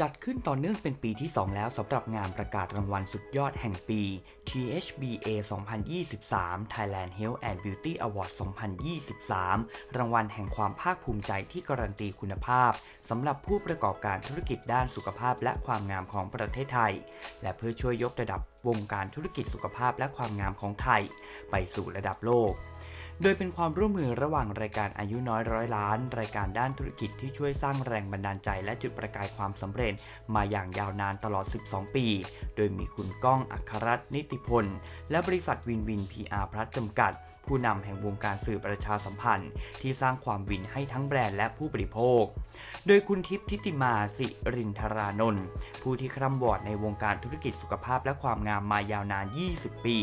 จัดขึ้นต่อเนื่องเป็นปีที่ 2 แล้วสำหรับงานประกาศรางวัลสุดยอดแห่งปี THBA 2023 Thailand Health and Beauty Award 2023 รางวัลแห่งความภาคภูมิใจที่การันตีคุณภาพสำหรับผู้ประกอบการธุรกิจด้านสุขภาพและความงามของประเทศไทย และเพื่อช่วยยกระดับวงการธุรกิจสุขภาพและความงามของไทย ไปสู่ระดับโลก โดยเป็นความร่วมมือระหว่างรายการอายุน้อยร้อยล้าน รายการด้านธุรกิจที่ช่วยสร้างแรงบันดาลใจและจุดประกายความสำเร็จ มาอย่างยาวนานตลอด 12 ปี โดยมีคุณก้องอัครรัตน์นิติพล และบริษัทวินวิน PR พลัสจำกัดผู้นำแห่งวงการสื่อประชาสัมพันธ์ ที่สร้างความวินให้ทั้งแบรนด์และผู้บริโภค โดยคุณทิพย์ทิติมาสิรินทรานนท์ผู้ที่คร่ำวอดในวงการธุรกิจสุขภาพและความงามมายาวนาน 20 ปี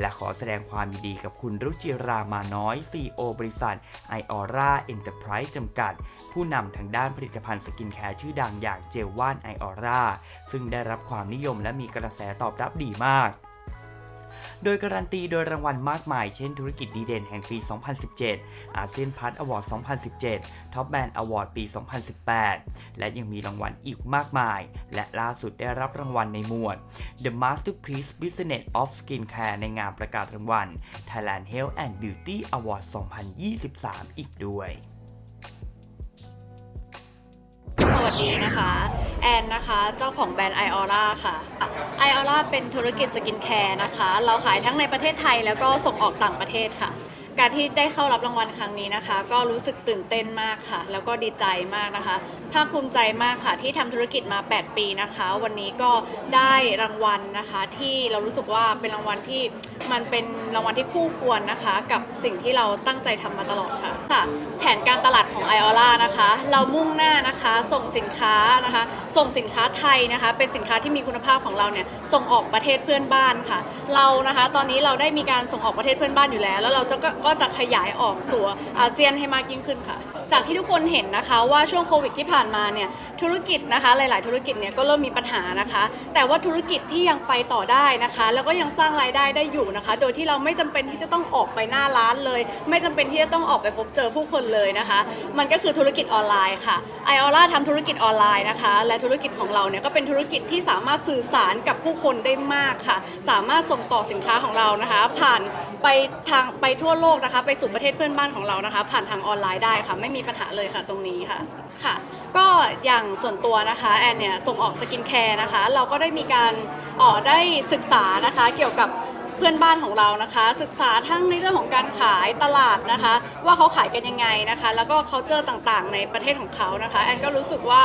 และขอแสดงความยินดีกับคุณรุจิรามาน้อย CEO บริษัท i o r a Enterprise จำกัด ผู้นำทางด้านผลิตภัณฑ์สกินแคร์ชื่อดังอย่างเจลว่าน i o r a ซึ่งได้รับความนิยมและมีกระแสตอบรับดีมาก โดยการันตีโดยรางวัลมากมาย เช่นธุรกิจดีเด่นแห่งปี 2017 อาเซียนพัทอวอร์ด 2017 ท็อปแบนด์อวอร์ดปี 2018 และยังมีรางวัลอีกมากมาย และล่าสุดได้รับรางวัลในหมวด The Masterpiece Business of Skincare ในงานประกาศรางวัล Thailand Health and Beauty Award 2023 อีกด้วย สวัสดีนะคะ แอนนะคะ เจ้าของแบรนด์ i o r a ค่ะ i o r a เป็นธุรกิจสกินแคร์นะคะ เราขายทั้งในประเทศไทยแล้วก็ส่งออกต่างประเทศค่ะ การที่ได้เข้ารับรางวัลครั้งนี้นะคะ ก็รู้สึกตื่นเต้นมากค่ะ แล้วก็ดีใจมากนะคะ ภาคภูมิใจมากค่ะ ที่ทำธุรกิจมา 8 ปีนะคะ วันนี้ก็ได้รางวัลนะคะ ที่เรารู้สึกว่าเป็นรางวัลที่มันเป็นรางวัลที่คู่ควรนะคะ กับสิ่งที่เราตั้งใจทำมาตลอดค่ะค่ะ แผนการตลาดของ i o r a นะคะ เรามุ่งหน้านะคะ ส่งสินค้านะคะส่งสินค้าไทยนะคะ เป็นสินค้าที่มีคุณภาพของเราเนี่ยส่งออกประเทศเพื่อนบ้านค่ะ เรานะคะตอนนี้เราได้มีการส่งออกประเทศเพื่อนบ้านอยู่แล้ว แล้วเราจะก็ก็จะขยายออกสู่อาเซียนให้มากยิ่งขึ้นค่ะ จากที่ทุกคนเห็นนะคะว่าช่วงโควิดที่ผ่านมาเนี่ยธุรกิจนะคะหลาย ๆ ธุรกิจเนี่ยก็เริ่มมีปัญหานะคะ แต่ว่าธุรกิจที่ยังไปต่อได้นะคะ แล้วก็ยังสร้างรายได้ได้อยู่นะคะ โดยที่เราไม่จำเป็นที่จะต้องออกไปหน้าร้านเลย ไม่จำเป็นที่จะต้องออกไปพบเจอผู้คนเลยนะคะ มันก็คือธุรกิจออนไลน์ค่ะไอออร่าทำธุรกิจออนไลน์นะคะและธุรกิจของเราเนี่ยก็เป็นธุรกิจที่สามารถสื่อสารกับผู้คนได้มากค่ะ สามารถส่งต่อสินค้าของเรานะคะ ผ่านไปทางไปทั่วโลกนะคะ ไปสู่ประเทศเพื่อนบ้านของเรานะคะ ผ่านทางออนไลน์ได้ค่ะไม่มีปัญหาเลยค่ะตรงนี้ค่ะค่ะ ก็อย่างส่วนตัวนะคะแอนเนี่ยส่งออกสกินแคร์นะคะ เราก็ได้มีการออได้ศึกษานะคะเกี่ยวกับ เพื่อนบ้านของเรานะคะ ศึกษาทั้งในเรื่องของการขายตลาดนะคะ ว่าเขาขายกันยังไงนะคะ แล้วก็เขาเจอต่างๆ ในประเทศของเขานะคะแอนก็รู้สึกว่า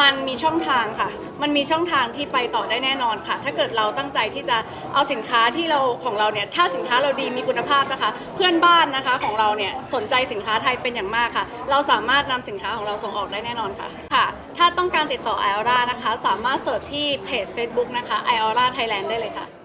มันมีช่องทางค่ะ มันมีช่องทางที่ไปต่อได้แน่นอนค่ะ ถ้าเกิดเราตั้งใจที่จะเอาสินค้าที่เราของเราเนี่ยถ้าสินค้าเราดีมีคุณภาพนะคะ เพื่อนบ้านนะคะของเราเนี่ยสนใจสินค้าไทยเป็นอย่างมากค่ะ เราสามารถนำสินค้าของเราส่งออกได้แน่นอนค่ะค่ะ ถ้าต้องการติดต่อ i o r a นะคะ สามารถเสิร์ชที่เพจ Facebook นะคะ i o r a Thailand ได้เลยค่ะ